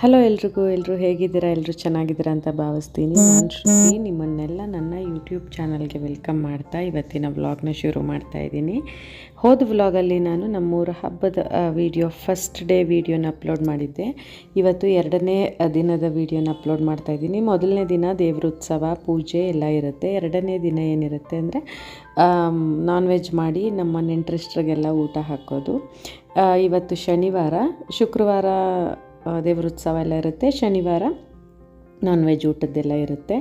Hello ಎಲ್ರಿಗೂ ಎಲ್ಲರೂ ಹೇಗಿದ್ದೀರಾ ಎಲ್ಲರೂ ಚೆನ್ನಾಗಿದ್ದೀರಾ ಅಂತ ಭಾವಿಸ್ತೀನಿ. ನಾನು ಶ್ರುತಿ, ನಿಮ್ಮನ್ನೆಲ್ಲ ನನ್ನ ಯೂಟ್ಯೂಬ್ ಚಾನಲ್ಗೆ ವೆಲ್ಕಮ್ ಮಾಡ್ತಾ ಇವತ್ತಿನ ವ್ಲಾಗ್ನ ಶುರು ಮಾಡ್ತಾ ಇದ್ದೀನಿ. ಹೋದ ವ್ಲಾಗಲ್ಲಿ ನಾನು ನಮ್ಮೂರ ಹಬ್ಬದ ವಿಡಿಯೋ ಫಸ್ಟ್ ಡೇ ವಿಡಿಯೋನ ಅಪ್ಲೋಡ್ ಮಾಡಿದ್ದೆ. ಇವತ್ತು ಎರಡನೇ ದಿನದ ವಿಡಿಯೋನ ಅಪ್ಲೋಡ್ ಮಾಡ್ತಾ ಇದ್ದೀನಿ. ಮೊದಲನೇ ದಿನ ದೇವ್ರ ಉತ್ಸವ, ಪೂಜೆ ಎಲ್ಲ ಇರುತ್ತೆ. ಎರಡನೇ ದಿನ ಏನಿರುತ್ತೆ ಅಂದರೆ ನಾನ್ ವೆಜ್ ಮಾಡಿ ನಮ್ಮ ನೆಂಟ್ರೆಸ್ಟ್ರಿಗೆಲ್ಲ ಊಟ ಹಾಕೋದು. ಇವತ್ತು ಶನಿವಾರ, ಶುಕ್ರವಾರ ಆ, ದೇವ್ರ ಉತ್ಸವ ಎಲ್ಲ ಇರುತ್ತೆ. ಶನಿವಾರ ನಾನ್ ವೆಜ್ ಊಟದ್ದೆಲ್ಲ ಇರುತ್ತೆ.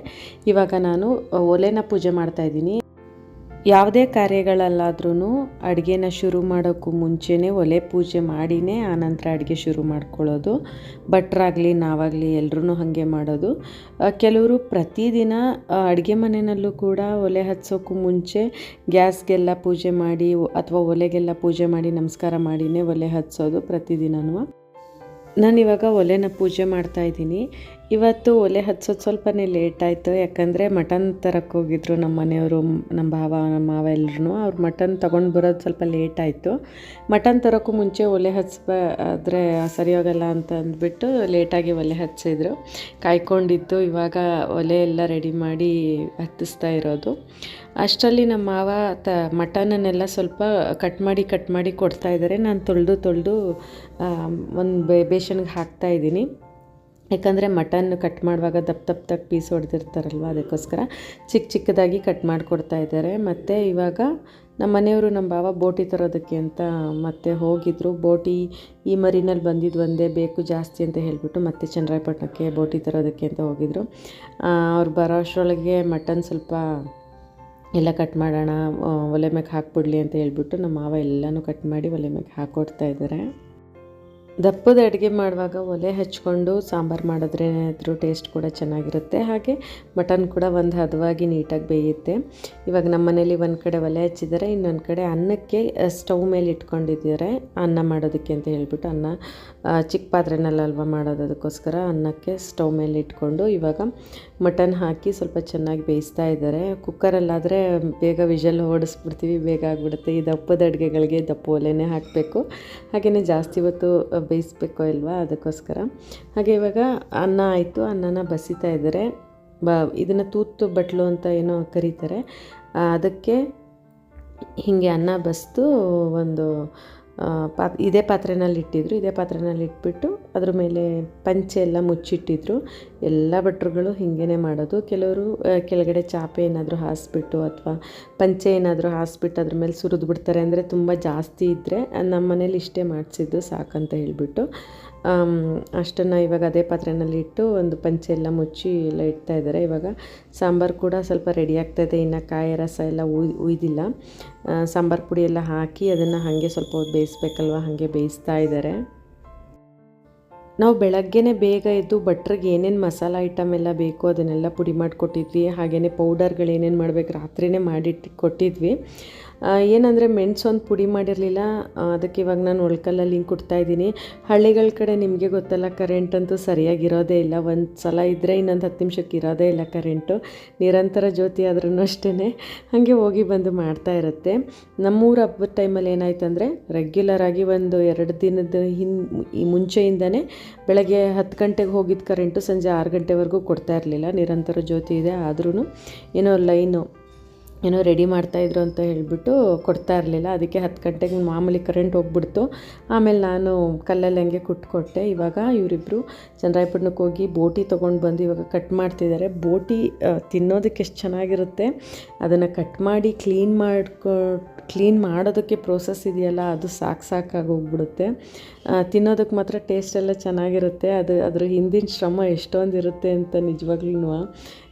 ಇವಾಗ ನಾನು ಒಲೆನ ಪೂಜೆ ಮಾಡ್ತಾ ಇದ್ದೀನಿ. ಯಾವುದೇ ಕಾರ್ಯಗಳಲ್ಲಾದ್ರೂ ಅಡುಗೆನ ಶುರು ಮಾಡೋಕ್ಕೂ ಮುಂಚೆನೇ ಒಲೆ ಪೂಜೆ ಮಾಡಿನೇ ಆನಂತರ ಅಡುಗೆ ಶುರು ಮಾಡ್ಕೊಳ್ಳೋದು. ಭಟ್ರಾಗಲಿ ನಾವಾಗಲಿ ಎಲ್ಲರೂ ಹಾಗೆ ಮಾಡೋದು. ಕೆಲವರು ಪ್ರತಿದಿನ ಅಡುಗೆ ಮನೆಯಲ್ಲೂ ಕೂಡ ಒಲೆ ಹಚ್ಚೋಕ್ಕೂ ಮುಂಚೆ ಗ್ಯಾಸ್ಗೆಲ್ಲ ಪೂಜೆ ಮಾಡಿ ಅಥವಾ ಒಲೆಗೆಲ್ಲ ಪೂಜೆ ಮಾಡಿ ನಮಸ್ಕಾರ ಮಾಡಿನೇ ಒಲೆ ಹಚ್ಚೋದು ಪ್ರತಿದಿನನೂ. ನಾನಿವಾಗ ಒಲೆನ ಪೂಜೆ ಮಾಡ್ತಾ ಇದ್ದೀನಿ. ಇವತ್ತು ಒಲೆ ಹಚ್ಚೋದು ಸ್ವಲ್ಪನೇ ಲೇಟ್ ಆಯಿತು. ಯಾಕಂದರೆ ಮಟನ್ ತರಕ್ಕೆ ಹೋಗಿದ್ರು ನಮ್ಮ ಮನೆಯವರು ನಮ್ಮ ಭಾವ ನಮ್ಮ ಮಾವ ಎಲ್ಲರೂ ಅವ್ರು ಮಟನ್ ತೊಗೊಂಡು ಬರೋದು ಸ್ವಲ್ಪ ಲೇಟ್ ಆಯಿತು. ಮಟನ್ ತರೋಕ್ಕೂ ಮುಂಚೆ ಒಲೆ ಹಚ್ಬ ಆದರೆ ಸರಿ ಹೋಗಲ್ಲ ಅಂತ ಅಂದ್ಬಿಟ್ಟು ಲೇಟಾಗಿ ಒಲೆ ಹಚ್ಚಿದ್ರು. ಕಾಯ್ಕೊಂಡಿದ್ದು. ಇವಾಗ ಒಲೆ ಎಲ್ಲ ರೆಡಿ ಮಾಡಿ ಹತ್ತಿಸ್ತಾ ಇರೋದು. ಅಷ್ಟರಲ್ಲಿ ನಮ್ಮ ಮಾವ ತ ಮಟನನ್ನೆಲ್ಲ ಸ್ವಲ್ಪ ಕಟ್ ಮಾಡಿ ಕಟ್ ಮಾಡಿ ಕೊಡ್ತಾ ಇದ್ದಾರೆ ನಾನು ತೊಳೆದು ತೊಳೆದು ಒಂದು ಬೇಷನ್ಗೆ ಹಾಕ್ತಾ ಇದ್ದೀನಿ ಯಾಕಂದರೆ ಮಟನ್ ಕಟ್ ಮಾಡುವಾಗ ದಪ್ಪ ದಪ್ಪ ದಪ್ಪ ಪೀಸ್ ಹೊಡೆದಿರ್ತಾರಲ್ವ ಅದಕ್ಕೋಸ್ಕರ ಚಿಕ್ಕ ಚಿಕ್ಕದಾಗಿ ಕಟ್ ಮಾಡಿಕೊಡ್ತಾ ಇದ್ದಾರೆ. ಮತ್ತು ಇವಾಗ ನಮ್ಮ ಮನೆಯವರು, ನಮ್ಮ ಬಾವ ಬೋಟಿ ತರೋದಕ್ಕೆ ಅಂತ ಮತ್ತೆ ಹೋಗಿದ್ರು. ಬೋಟಿ ಈ ಮರಿನಲ್ಲಿ ಬಂದಿದ್ದು ಒಂದೇ ಬೇಕು ಜಾಸ್ತಿ ಅಂತ ಹೇಳಿಬಿಟ್ಟು ಮತ್ತೆ ಚನ್ನರಾಯಪಟ್ಟಣಕ್ಕೆ ಬೋಟಿ ತರೋದಕ್ಕೆ ಅಂತ ಹೋಗಿದ್ರು. ಅವ್ರು ಬರೋ ಅಷ್ಟರೊಳಗೆ ಮಟನ್ ಸ್ವಲ್ಪ ಎಲ್ಲ ಕಟ್ ಮಾಡೋಣ ಒಲೆ ಮ್ಯಾಗೆ ಹಾಕ್ಬಿಡ್ಲಿ ಅಂತ ಹೇಳ್ಬಿಟ್ಟು ನಮ್ಮ ಮಾವ ಎಲ್ಲನೂ ಕಟ್ ಮಾಡಿ ಒಲೆ ಮ್ಯಾಗೆ ಹಾಕ್ಕೊಡ್ತಾ ಇದ್ದಾರೆ. ದಪ್ಪದ ಅಡುಗೆ ಮಾಡುವಾಗ ಒಲೆ ಹಚ್ಕೊಂಡು ಸಾಂಬಾರು ಮಾಡಿದ್ರೆ ಅದ್ರ ಟೇಸ್ಟ್ ಕೂಡ ಚೆನ್ನಾಗಿರುತ್ತೆ. ಹಾಗೆ ಮಟನ್ ಕೂಡ ಒಂದು ಹದವಾಗಿ ನೀಟಾಗಿ ಬೇಯುತ್ತೆ. ಇವಾಗ ನಮ್ಮ ಮನೇಲಿ ಒಂದು ಕಡೆ ಒಲೆ ಹಚ್ಚಿದ್ದಾರೆ, ಇನ್ನೊಂದು ಕಡೆ ಅನ್ನಕ್ಕೆ ಸ್ಟವ್ ಮೇಲೆ ಇಟ್ಕೊಂಡಿದ್ದಾರೆ. ಅನ್ನ ಮಾಡೋದಕ್ಕೆ ಅಂತ ಹೇಳ್ಬಿಟ್ಟು ಅನ್ನ ಚಿಕ್ಕ ಪಾತ್ರೆನಲ್ಲಿ ಅಲ್ವಾ ಮಾಡೋದು ಅದಕ್ಕೋಸ್ಕರ ಅನ್ನಕ್ಕೆ ಸ್ಟವ್ ಮೇಲೆ ಇಟ್ಕೊಂಡು ಇವಾಗ ಮಟನ್ ಹಾಕಿ ಸ್ವಲ್ಪ ಚೆನ್ನಾಗಿ ಬೇಯಿಸ್ತಾ ಇದ್ದಾರೆ. ಕುಕ್ಕರಲ್ಲಾದರೆ ಬೇಗ ವಿಷಲ್ ಓಡಿಸ್ಬಿಡ್ತೀವಿ, ಬೇಗ ಆಗಿಬಿಡುತ್ತೆ. ಈ ದಪ್ಪದ ಅಡುಗೆಗಳಿಗೆ ದಪ್ಪ ಒಲೆನೇ ಹಾಕಬೇಕು. ಹಾಗೆಯೇ ಜಾಸ್ತಿ ಹೊತ್ತು ಬೇಯಿಸ್ಬೇಕು ಇಲ್ವಾ ಅದಕ್ಕೋಸ್ಕರ. ಹಾಗೆ ಇವಾಗ ಅನ್ನ ಆಯಿತು, ಅನ್ನನ ಬಸಿತಾ ಇದ್ದಾರೆ. ಬ, ಇದನ್ನು ತೂತು ಬಟ್ಲು ಅಂತ ಏನೋ ಕರೀತಾರೆ. ಅದಕ್ಕೆ ಹೀಗೆ ಅನ್ನ ಬಸ್ದು ಒಂದು ಪಾತ್, ಇದೇ ಪಾತ್ರೆನಲ್ಲಿ ಇಟ್ಟಿದ್ರು, ಇದೇ ಪಾತ್ರೆನಲ್ಲಿ ಇಟ್ಬಿಟ್ಟು ಅದ್ರ ಮೇಲೆ ಪಂಚೆ ಎಲ್ಲ ಮುಚ್ಚಿಟ್ಟಿದ್ರು. ಎಲ್ಲ ಭಟ್ರುಗಳು ಹೀಗೇ ಮಾಡೋದು. ಕೆಲವರು ಕೆಳಗಡೆ ಚಾಪೆ ಏನಾದರೂ ಹಾಸ್ಬಿಟ್ಟು ಅಥವಾ ಪಂಚೆ ಏನಾದರೂ ಹಾಸ್ಬಿಟ್ಟು ಅದ್ರ ಮೇಲೆ ಸುರಿದು ಬಿಡ್ತಾರೆ ಅಂದರೆ ತುಂಬ ಜಾಸ್ತಿ ಇದ್ದರೆ ನಮ್ಮ ಮನೇಲಿ ಇಷ್ಟೇ ಮಾಡಿಸಿದ್ದು ಸಾಕಂತ ಹೇಳಿಬಿಟ್ಟು. ಅಷ್ಟನ್ನು ಇವಾಗ ಅದೇ ಪಾತ್ರೆನಲ್ಲಿ ಇಟ್ಟು ಒಂದು ಪಂಚೆ ಎಲ್ಲ ಮುಚ್ಚಿ ಎಲ್ಲ ಇಡ್ತಾ ಇದ್ದಾರೆ. ಇವಾಗ ಸಾಂಬಾರು ಕೂಡ ಸ್ವಲ್ಪ ರೆಡಿ ಇದೆ. ಇನ್ನು ಕಾಯಿ ರಸ ಎಲ್ಲ ಉಯ್, ಉಯ್ದಿಲ್ಲ. ಸಾಂಬಾರು ಪುಡಿ ಎಲ್ಲ ಹಾಕಿ ಅದನ್ನು ಹಾಗೆ ಸ್ವಲ್ಪ ಹೊತ್ತು ಬೇಯಿಸ್ಬೇಕಲ್ವ? ಹಾಗೆ ಬೇಯಿಸ್ತಾ ಇದ್ದಾರೆ ನಾವು ಬೆಳಗ್ಗೆನೇ ಬೇಗ ಎದ್ದು ಬಟ್ರಿಗೆ ಏನೇನು ಮಸಾಲ ಐಟಮ್ ಎಲ್ಲ ಬೇಕು ಅದನ್ನೆಲ್ಲ ಪುಡಿ ಮಾಡಿಕೊಟ್ಟಿದ್ವಿ. ಹಾಗೆಯೇ ಪೌಡರ್ಗಳು ಏನೇನು ಮಾಡಬೇಕು ರಾತ್ರಿನೇ ಮಾಡಿಟ್ಟು ಕೊಟ್ಟಿದ್ವಿ. ಏನಂದರೆ ಮೆಣಸು ಒಂದು ಪುಡಿ ಮಾಡಿರಲಿಲ್ಲ. ಅದಕ್ಕೆ ಇವಾಗ ನಾನು ಒಳ್ಕಲ್ಲಲ್ಲಿ ಹಿಂಗೆ ಇದ್ದೀನಿ. ಹಳ್ಳಿಗಳ ಕಡೆ ನಿಮಗೆ ಗೊತ್ತಲ್ಲ ಕರೆಂಟ್ ಅಂತೂ ಸರಿಯಾಗಿರೋದೇ ಇಲ್ಲ. ಒಂದು ಸಲ ಇದ್ದರೆ ಇನ್ನೊಂದು ಹತ್ತು ನಿಮಿಷಕ್ಕೆ ಇರೋದೇ ಇಲ್ಲ ಕರೆಂಟು ನಿರಂತರ ಜ್ಯೋತಿ ಆದ್ರೂ ಅಷ್ಟೇ ಹಾಗೆ ಹೋಗಿ ಬಂದು ಮಾಡ್ತಾ ಇರುತ್ತೆ. ನಮ್ಮೂರ ಹಬ್ಬದ ಟೈಮಲ್ಲಿ ಏನಾಯ್ತು ಅಂದರೆ ರೆಗ್ಯುಲರ್ ಆಗಿ ಒಂದು ಎರಡು ದಿನದ ಹಿನ್ ಮುಂಚೆಯಿಂದನೇ ಬೆಳಗ್ಗೆ ಹತ್ತು ಗಂಟೆಗೆ ಹೋಗಿದ್ದ ಕರೆಂಟು ಸಂಜೆ ಆರು ಗಂಟೆವರೆಗೂ ಕೊಡ್ತಾ ಇರಲಿಲ್ಲ. ನಿರಂತರ ಜ್ಯೋತಿ ಇದೆ ಆದ್ರೂ ಏನೋ ಲೈನು ಏನೋ ರೆಡಿ ಮಾಡ್ತಾಯಿದ್ರು ಅಂತ ಹೇಳಿಬಿಟ್ಟು ಕೊಡ್ತಾ ಇರಲಿಲ್ಲ. ಅದಕ್ಕೆ ಹತ್ತು ಗಂಟೆಗೆ ಮಾಮೂಲಿ ಕರೆಂಟ್ ಹೋಗ್ಬಿಡ್ತು. ಆಮೇಲೆ ನಾನು ಕಲ್ಲಲ್ಲಿ ಹಂಗೆ ಕುಟ್ಕೊಟ್ಟೆ ಇವಾಗ ಇವರಿಬ್ಬರು ಚಂದ್ರಾಯಪಟ್ಟಣಕ್ಕೆ ಹೋಗಿ ಬೋಟಿ ತೊಗೊಂಡು ಬಂದು ಇವಾಗ ಕಟ್ ಮಾಡ್ತಿದ್ದಾರೆ. ಬೋಟಿ ತಿನ್ನೋದಕ್ಕೆ ಎಷ್ಟು ಚೆನ್ನಾಗಿರುತ್ತೆ. ಅದನ್ನು ಕಟ್ ಮಾಡಿ ಕ್ಲೀನ್ ಮಾಡ್ಕೊ ಕ್ಲೀನ್ ಮಾಡೋದಕ್ಕೆ ಪ್ರೋಸೆಸ್ ಇದೆಯಲ್ಲ, ಅದು ಸಾಕು ಸಾಕಾಗಿ ಹೋಗ್ಬಿಡುತ್ತೆ. ತಿನ್ನೋದಕ್ಕೆ ಮಾತ್ರ ಟೇಸ್ಟ್ ಎಲ್ಲ ಚೆನ್ನಾಗಿರುತ್ತೆ. ಅದು, ಅದ್ರ ಹಿಂದಿನ ಶ್ರಮ ಎಷ್ಟೊಂದಿರುತ್ತೆ ಅಂತ ನಿಜವಾಗ್ಲೂ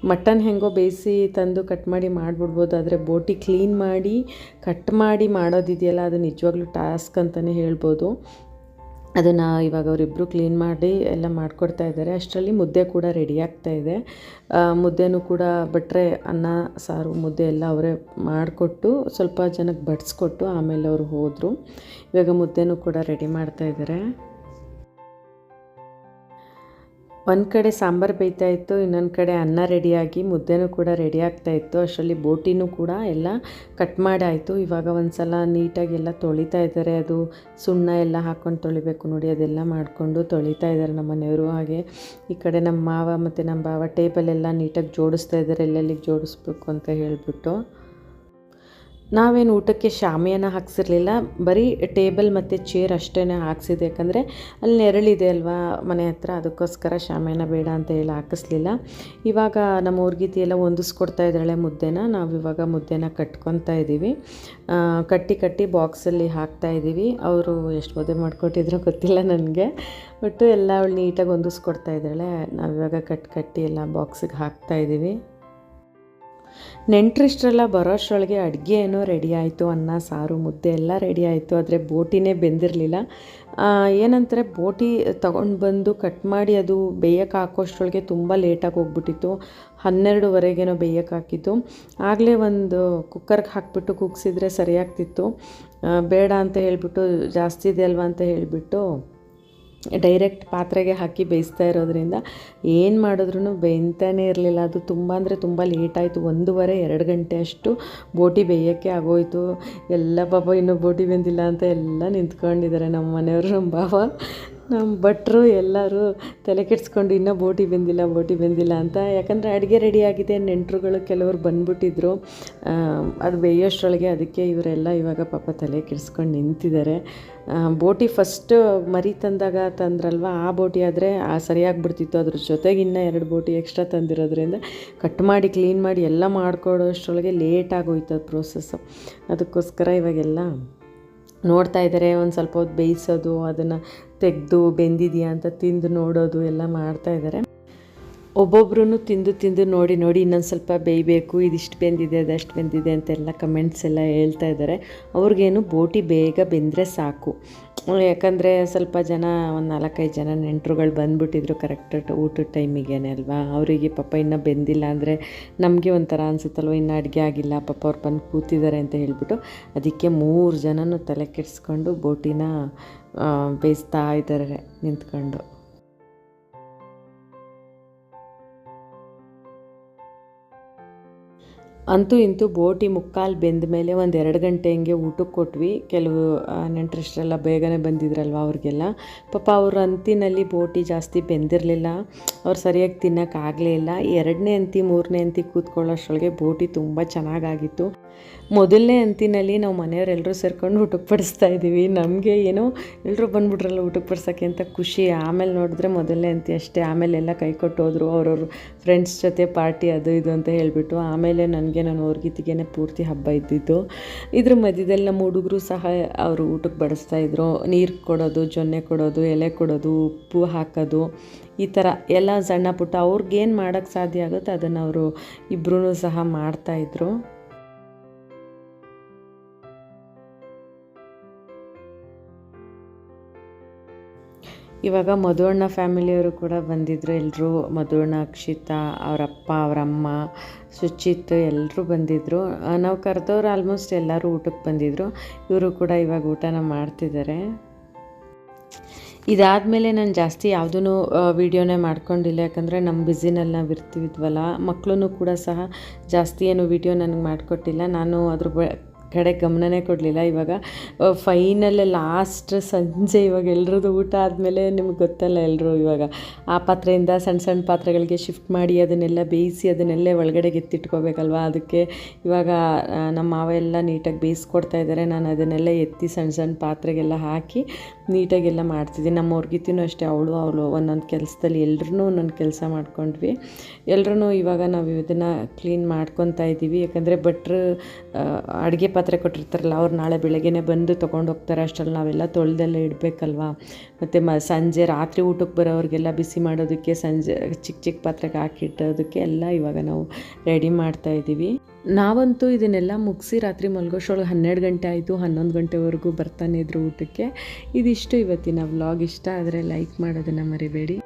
ಮಟನ್ ಹೆಂಗೋ ಬೇಯಿಸಿ ತಂದು ಕಟ್ ಮಾಡಿ ಮಾಡಿಬಿಡ್ಬೋದು. ಆದರೆ ಬೋಟಿ ಕ್ಲೀನ್ ಮಾಡಿ, ಕಟ್ ಮಾಡಿ ಮಾಡೋದಿದೆಯಲ್ಲ, ಅದು ನಿಜವಾಗ್ಲೂ ಟಾಸ್ಕ್ ಅಂತಲೇ ಹೇಳ್ಬೋದು. ಅದನ್ನು ಇವಾಗ ಅವರಿಬ್ಬರು ಕ್ಲೀನ್ ಮಾಡಿ ಎಲ್ಲ ಮಾಡಿಕೊಡ್ತಾ ಇದ್ದಾರೆ. ಅಷ್ಟರಲ್ಲಿ ಮುದ್ದೆ ಕೂಡ ರೆಡಿ ಆಗ್ತಾ ಇದೆ. ಮುದ್ದೆನೂ ಕೂಡ ಭಟ್ರೆ ಅನ್ನ, ಸಾರು, ಮುದ್ದೆ ಎಲ್ಲ ಅವರೇ ಮಾಡಿಕೊಟ್ಟು ಸ್ವಲ್ಪ ಜನಕ್ಕೆ ಬಡಿಸ್ಕೊಟ್ಟು ಆಮೇಲೆ ಅವರು ಹೋದರು. ಇವಾಗ ಮುದ್ದೆನೂ ಕೂಡ ರೆಡಿ ಮಾಡ್ತಾ ಇದ್ದಾರೆ. ಒಂದು ಕಡೆ ಸಾಂಬಾರು ಬೇಯ್ತಾ ಇತ್ತು, ಇನ್ನೊಂದು ಕಡೆ ಅನ್ನ ರೆಡಿಯಾಗಿ ಮುದ್ದೆನೂ ಕೂಡ ರೆಡಿ ಆಗ್ತಾ ಇತ್ತು. ಅಷ್ಟರಲ್ಲಿ ಬೋಟಿನೂ ಕೂಡ ಎಲ್ಲ ಕಟ್ ಮಾಡಾಯಿತು. ಇವಾಗ ಒಂದು ಸಲ ನೀಟಾಗಿ ಎಲ್ಲ ತೊಳಿತಾ ಇದ್ದಾರೆ. ಅದು ಸುಣ್ಣ ಎಲ್ಲ ಹಾಕ್ಕೊಂಡು ತೊಳಿಬೇಕು ನೋಡಿ, ಅದೆಲ್ಲ ಮಾಡಿಕೊಂಡು ತೊಳಿತಾ ಇದ್ದಾರೆ ನಮ್ಮ ಮನೆಯವರು. ಹಾಗೆ ಈ ಕಡೆ ನಮ್ಮ ಮಾವ ಮತ್ತು ನಮ್ಮ ಬಾವ ಟೇಬಲೆಲ್ಲ ನೀಟಾಗಿ ಜೋಡಿಸ್ತಾ ಇದ್ದಾರೆ. ಎಲ್ಲೆಲ್ಲಿಗೆ ಜೋಡಿಸ್ಬೇಕು ಅಂತ ಹೇಳಿಬಿಟ್ಟು. ನಾವೇನು ಊಟಕ್ಕೆ ಶಾಮಿಯಾನ ಹಾಕ್ಸಿರ್ಲಿಲ್ಲ, ಬರೀ ಟೇಬಲ್ ಮತ್ತು ಚೇರ್ ಅಷ್ಟೇ ಹಾಕ್ಸಿದೆ ಯಾಕಂದರೆ ಅಲ್ಲಿ ನೆರಳಿದೆ ಅಲ್ವಾ ಮನೆ ಹತ್ರ, ಅದಕ್ಕೋಸ್ಕರ ಶಾಮಿಯಾನ ಬೇಡ ಅಂತ ಹೇಳಿ ಹಾಕಿಸ್ಲಿಲ್ಲ. ಇವಾಗ ನಮ್ಮ ಊರ್ಗೀತಿ ಎಲ್ಲ ಹೊಂದಿಸ್ಕೊಡ್ತಾ ಇದ್ದಾಳೆ ಮುದ್ದೆನ. ನಾವು ಇವಾಗ ಮುದ್ದೆನ ಕಟ್ಕೊತಾ ಇದ್ದೀವಿ. ಕಟ್ಟಿ ಕಟ್ಟಿ ಬಾಕ್ಸಲ್ಲಿ ಹಾಕ್ತಾ ಇದ್ದೀವಿ. ಅವರು ಎಷ್ಟು ಮುದ್ದೆ ಮಾಡಿಕೊಟ್ಟಿದ್ರು ಗೊತ್ತಿಲ್ಲ ನನಗೆ. ಬಟ್ ಎಲ್ಲ ಅವಳು ನೀಟಾಗಿ ಹೊಂದಿಸ್ಕೊಡ್ತಾ ಇದ್ದಾಳೆ. ನಾವಿವಾಗ ಕಟ್ ಕಟ್ಟಿ ಎಲ್ಲ ಬಾಕ್ಸಿಗೆ ಹಾಕ್ತಾ ಇದ್ದೀವಿ. ನೆಂಟರಿಷ್ಟರೆಲ್ಲ ಬರೋಷ್ಟರೊಳಗೆ ಅಡುಗೆ ಏನೋ ರೆಡಿ ಆಯಿತು, ಅನ್ನ, ಸಾರು, ಮುದ್ದೆ ಎಲ್ಲ ರೆಡಿ ಆಯಿತು. ಆದರೆ ಬೋಟಿನೇ ಬೆಂದಿರಲಿಲ್ಲ. ಏನಂತಾರೆ, ಬೋಟಿ ತಗೊಂಡು ಬಂದು ಕಟ್ ಮಾಡಿ ಅದು ಬೇಯಕ್ಕೆ ಹಾಕೋಷ್ಟರೊಳಗೆ ತುಂಬ ಲೇಟಾಗಿ ಹೋಗ್ಬಿಟ್ಟಿತ್ತು. ಹನ್ನೆರಡುವರೆಗೇನೋ ಬೇಯಕ್ಕೆ ಹಾಕಿತ್ತು. ಆಗಲೇ ಒಂದು ಕುಕ್ಕರ್ಗೆ ಹಾಕ್ಬಿಟ್ಟು ಕುಗ್ಸಿದ್ರೆ ಸರಿಯಾಗ್ತಿತ್ತು. ಬೇಡ ಅಂತ ಹೇಳಿಬಿಟ್ಟು, ಜಾಸ್ತಿ ಇದೆ ಅಲ್ವಾ ಅಂತ ಹೇಳಿಬಿಟ್ಟು ಡೈರೆಕ್ಟ್ ಪಾತ್ರೆಗೆ ಹಾಕಿ ಬೇಯಿಸ್ತಾ ಇರೋದ್ರಿಂದ ಏನು ಮಾಡಿದ್ರೂ ಬೇಯ್ತಾನೆ ಇರಲಿಲ್ಲ. ಅದು ತುಂಬ ಅಂದರೆ ತುಂಬ ಲೇಟಾಯಿತು ಒಂದೂವರೆ, ಎರಡು ಗಂಟೆ ಅಷ್ಟು ಬೋಟಿ ಬೇಯೋಕ್ಕೆ ಆಗೋಯ್ತು. ಎಲ್ಲ ಪಾಪ ಇನ್ನೂ ಬೋಟಿ ಬೆಂದಿಲ್ಲ ಅಂತ ಎಲ್ಲ ನಿಂತ್ಕೊಂಡಿದ್ದಾರೆ ನಮ್ಮ ಮನೆಯವರು, ನಮ್ಮ ಭಾವ. ನಮ್ಮ ಭಟ್ರು ಎಲ್ಲರೂ ತಲೆ ಕೆಡಿಸ್ಕೊಂಡು ಇನ್ನೂ ಬೋಟಿ ಬೆಂದಿಲ್ಲ ಬೋಟಿ ಬೆಂದಿಲ್ಲ ಅಂತ. ಯಾಕಂದರೆ ಅಡುಗೆ ರೆಡಿ ಆಗಿದೆ ನೆಂಟರುಗಳು ಕೆಲವರು ಬಂದ್ಬಿಟ್ಟಿದ್ರು. ಅದು ಬೇಯೋಷ್ಟರೊಳಗೆ ಅದಕ್ಕೆ ಇವರೆಲ್ಲ ಇವಾಗ ಪಾಪ ತಲೆ ಕೆಡಿಸ್ಕೊಂಡು ನಿಂತಿದ್ದಾರೆ. ಬೋಟಿ ಫಸ್ಟ್ ಮರಿ ತಂದಾಗ ತಂದ್ರಲ್ವ? ಆ ಬೋಟಿ ಆದರೆ ಸರಿಯಾಗಿ ಬಿಡ್ತಿತ್ತು ಅದ್ರ ಜೊತೆಗೆ ಇನ್ನೂ ಎರಡು ಬೋಟಿ ಎಕ್ಸ್ಟ್ರಾ ತಂದಿರೋದ್ರಿಂದ ಕಟ್ ಮಾಡಿ ಕ್ಲೀನ್ ಮಾಡಿ ಎಲ್ಲ ಮಾಡ್ಕೊಡೋಷ್ಟರೊಳಗೆ ಲೇಟ್ ಆಗೋಯ್ತು ಅದು ಪ್ರೋಸೆಸ್ಸು ಅದಕ್ಕೋಸ್ಕರ ಇವಾಗೆಲ್ಲ ನೋಡ್ತಾ ಇದ್ದಾರೆ ಒಂದು ಸ್ವಲ್ಪ ಹೊತ್ತು ಬೇಯಿಸೋದು, ಅದನ್ನು ತೆಗೆದು ಬೆಂದಿದೆಯಾ ಅಂತ ತಿಂದು ನೋಡೋದು ಎಲ್ಲ ಮಾಡ್ತಾ ಇದ್ದಾರೆ ಒಬ್ಬೊಬ್ರು ತಿಂದು ತಿಂದು ನೋಡಿ ನೋಡಿ ಇನ್ನೊಂದು ಸ್ವಲ್ಪ ಬೇಯಬೇಕು, ಇದಿಷ್ಟು ಬೆಂದಿದೆ, ಅದಷ್ಟು ಬೆಂದಿದೆ ಅಂತೆಲ್ಲ ಕಮೆಂಟ್ಸ್ ಎಲ್ಲ ಹೇಳ್ತಾ ಇದ್ದಾರೆ. ಅವ್ರಿಗೇನು ಬೋಟಿ ಬೇಗ ಬೆಂದರೆ ಸಾಕು. ಯಾಕಂದರೆ ಸ್ವಲ್ಪ ಜನ, ಒಂದು ನಾಲ್ಕೈದು ಜನ ನೆಂಟರುಗಳು ಬಂದ್ಬಿಟ್ಟಿದ್ರು ಕರೆಕ್ಟ್ ಊಟದ ಟೈಮಿಗೆ ಅಲ್ವಾ? ಅವರಿಗೆ ಪಾಪ ಇನ್ನೂ ಬೆಂದಿಲ್ಲ ಅಂದರೆ ನಮಗೆ ಒಂಥರ ಅನಿಸುತ್ತಲ್ವ, ಇನ್ನೂ ಅಡುಗೆ ಆಗಿಲ್ಲ, ಪಾಪ ಅವ್ರು ಬಂದು ಕೂತಿದ್ದಾರೆ ಅಂತ ಹೇಳ್ಬಿಟ್ಟು. ಅದಕ್ಕೆ ಮೂರು ಜನನೂ ತಲೆ ಕೆಡಿಸ್ಕೊಂಡು ಬೋಟಿನ ಬೇಯಿಸ್ತಾ ಇದ್ದಾರೆ ನಿಂತ್ಕೊಂಡು. ಅಂತೂ ಇಂತೂ ಬೋಟಿ ಮುಕ್ಕಾಲು ಬೆಂದ ಮೇಲೆ ಒಂದು ಎರಡು ಗಂಟೆ ಹಂಗೆ ಊಟಕ್ಕೆ ಕೊಟ್ವಿ. ಕೆಲವು ನೆಂಟರಿಷ್ಟರೆಲ್ಲ ಬೇಗನೆ ಬಂದಿದ್ರಲ್ವ ಅವ್ರಿಗೆಲ್ಲ. ಪಾಪ ಅವ್ರ ಅಂತಿನಲ್ಲಿ ಬೋಟಿ ಜಾಸ್ತಿ ಬೆಂದಿರಲಿಲ್ಲ. ಅವ್ರು ಸರಿಯಾಗಿ ತಿನ್ನೋಕ್ಕಾಗಲೇ ಇಲ್ಲ. ಎರಡನೇ ಅಂತಿ, ಮೂರನೇ ಅಂತಿ ಕೂತ್ಕೊಳ್ಳೋಷ್ಟರೊಳಗೆ ಬೋಟಿ ತುಂಬ ಚೆನ್ನಾಗಾಗಿತ್ತು. ಮೊದಲನೇ ಅಂತಿನಲ್ಲಿ ನಾವು ಮನೆಯವರೆಲ್ಲರೂ ಸೇರ್ಕೊಂಡು ಊಟಕ್ಕೆ ಪಡಿಸ್ತಾ ಇದ್ದೀವಿ. ನಮಗೆ ಏನೋ ಎಲ್ಲರೂ ಬಂದ್ಬಿಟ್ರಲ್ಲ ಊಟಕ್ಕೆ ಬಡ್ಸೋಕ್ಕೆ ಅಂತ ಖುಷಿ. ಆಮೇಲೆ ನೋಡಿದ್ರೆ ಮೊದಲನೇ ಅಂತಿ ಅಷ್ಟೇ. ಆಮೇಲೆ ಎಲ್ಲ ಕೈ ಕೊಟ್ಟು ಹೋದರು ಅವ್ರವ್ರ ಫ್ರೆಂಡ್ಸ್ ಜೊತೆ ಪಾರ್ಟಿ ಅದು ಇದು ಅಂತ ಹೇಳಿಬಿಟ್ಟು ಆಮೇಲೆ ನನಗೆ ನನ್ನ ಹೊರ್ಗಿತಿಗೆನೆ ಪೂರ್ತಿ ಹಬ್ಬ ಇದ್ದಿದ್ದು. ಇದ್ರ ಮಧ್ಯದಲ್ಲಿ ನಮ್ಮ ಹುಡುಗರು ಸಹ ಅವರು ಊಟಕ್ಕೆ ಬಡಿಸ್ತಾ ಇದ್ರು. ನೀರು ಕೊಡೋದು, ಜೊನ್ನೆ ಕೊಡೋದು, ಎಲೆ ಕೊಡೋದು, ಉಪ್ಪು ಹಾಕೋದು, ಈ ಥರ ಎಲ್ಲ ಸಣ್ಣ ಪುಟ್ಟ ಅವ್ರಿಗೇನು ಮಾಡೋಕ್ಕೆ ಸಾಧ್ಯ ಆಗುತ್ತೆ ಅದನ್ನು ಅವರು ಇಬ್ಬರೂ ಸಹ ಮಾಡ್ತಾಯಿದ್ರು ಇವಾಗ ಮಧುವಣ್ಣ ಫ್ಯಾಮಿಲಿಯವರು ಕೂಡ ಬಂದಿದ್ದರು ಎಲ್ಲರೂ ಮಧುವಣ್ಣ, ಅಕ್ಷಿತಾ ಅವರಪ್ಪ ಅವರಮ್ಮ ಸುಚಿತ್ ಎಲ್ಲರೂ ಬಂದಿದ್ದರು ನಾವು ಕರೆದವ್ರು ಆಲ್ಮೋಸ್ಟ್ ಎಲ್ಲರೂ ಊಟಕ್ಕೆ ಬಂದಿದ್ದರು ಇವರು ಕೂಡ ಇವಾಗ ಊಟನ ಮಾಡ್ತಿದ್ದಾರೆ ಇದಾದಮೇಲೆ ನಾನು ಜಾಸ್ತಿ ಯಾವುದೂ ವೀಡಿಯೋನೇ ಮಾಡ್ಕೊಂಡಿಲ್ಲ. ಯಾಕಂದರೆ ನಮ್ಮ ಬ್ಯುಸಿನಲ್ಲಿ ನಾವು ಇರ್ತಿದ್ವಲ್ಲ ಮಕ್ಕಳೂ ಕೂಡ ಸಹ ಜಾಸ್ತಿ ಏನು ವೀಡಿಯೋ ನನಗೆ ಮಾಡಿಕೊಟ್ಟಿಲ್ಲ. ನಾನು ಅದ್ರ ಬ ಕಡೆ ಗಮನನೇ ಕೊಡಲಿಲ್ಲ. ಇವಾಗ ಫೈನಲ್ ಲಾಸ್ಟ್ ಸಂಜೆ ಇವಾಗ ಎಲ್ರದ್ದು ಊಟ ಆದಮೇಲೆ ನಿಮ್ಗೆ ಗೊತ್ತಲ್ಲ ಎಲ್ಲರೂ ಇವಾಗ, ಆ ಪಾತ್ರೆಯಿಂದ ಸಣ್ಣ ಸಣ್ಣ ಪಾತ್ರೆಗಳಿಗೆ ಶಿಫ್ಟ್ ಮಾಡಿ ಅದನ್ನೆಲ್ಲ ಬೇಯಿಸಿ ಅದನ್ನೆಲ್ಲೇ ಒಳಗಡೆ ಎತ್ತಿಟ್ಕೋಬೇಕಲ್ವ ಅದಕ್ಕೆ ಇವಾಗ ನಮ್ಮ ಮಾವ ಎಲ್ಲ ನೀಟಾಗಿ ಬೇಯಿಸ್ಕೊಡ್ತಾ ಇದ್ದಾರೆ ನಾನು ಅದನ್ನೆಲ್ಲ ಎತ್ತಿ ಸಣ್ಣ ಸಣ್ಣ ಪಾತ್ರೆಗೆಲ್ಲ ಹಾಕಿ ನೀಟಾಗೆಲ್ಲ ಮಾಡ್ತಿದ್ದೀನಿ ನಮ್ಮ ಅವ್ರಿಗಿತ್ತಿನೂ ಅಷ್ಟೇ, ಅವಳು ಅವಳು ಒಂದೊಂದು ಕೆಲಸದಲ್ಲಿ ಎಲ್ಲರೂ ಒಂದೊಂದು ಕೆಲಸ ಮಾಡ್ಕೊಂಡ್ವಿ. ಎಲ್ಲರೂ ಇವಾಗ ನಾವು ಇದನ್ನು ಕ್ಲೀನ್ ಮಾಡ್ಕೊತಾ ಇದ್ದೀವಿ ಯಾಕಂದರೆ ಭಟ್ರು ಅಡುಗೆ ಪಾತ್ರೆ ಕೊಟ್ಟಿರ್ತಾರಲ್ಲ, ಅವ್ರು ನಾಳೆ ಬೆಳಗ್ಗೆನೆ ಬಂದು ತೊಗೊಂಡು ಹೋಗ್ತಾರೆ. ಅಷ್ಟರಲ್ಲಿ ನಾವೆಲ್ಲ ತೊಳೆದೆಲ್ಲ ಇಡಬೇಕಲ್ವಾ? ಮತ್ತು ಮ, ಸಂಜೆ ರಾತ್ರಿ ಊಟಕ್ಕೆ ಬರೋರಿಗೆಲ್ಲ ಬಿಸಿ ಮಾಡೋದಕ್ಕೆ, ಸಂಜೆ ಚಿಕ್ಕ ಚಿಕ್ಕ ಪಾತ್ರೆಗೆ ಹಾಕಿಟ್ಟೋದಕ್ಕೆ ಎಲ್ಲ ಇವಾಗ ನಾವು ರೆಡಿ ಮಾಡ್ತಾ ಇದ್ದೀವಿ. ನಾವಂತೂ ಇದನ್ನೆಲ್ಲ ಮುಗಿಸಿ ರಾತ್ರಿ ಮಲ್ಗೋಷ್ಟೊಳಗೆ ಹನ್ನೆರಡು ಗಂಟೆ ಆಯಿತು, ಹನ್ನೊಂದು ಗಂಟೆವರೆಗೂ ಬರ್ತಾನೆ ಇದ್ರು ಊಟಕ್ಕೆ. ಇದಿಷ್ಟು ಇವತ್ತಿನ ವ್ಲಾಗ್. ಇಷ್ಟ ಆದರೆ ಲೈಕ್ ಮಾಡೋದನ್ನು ಮರಿಬೇಡಿ.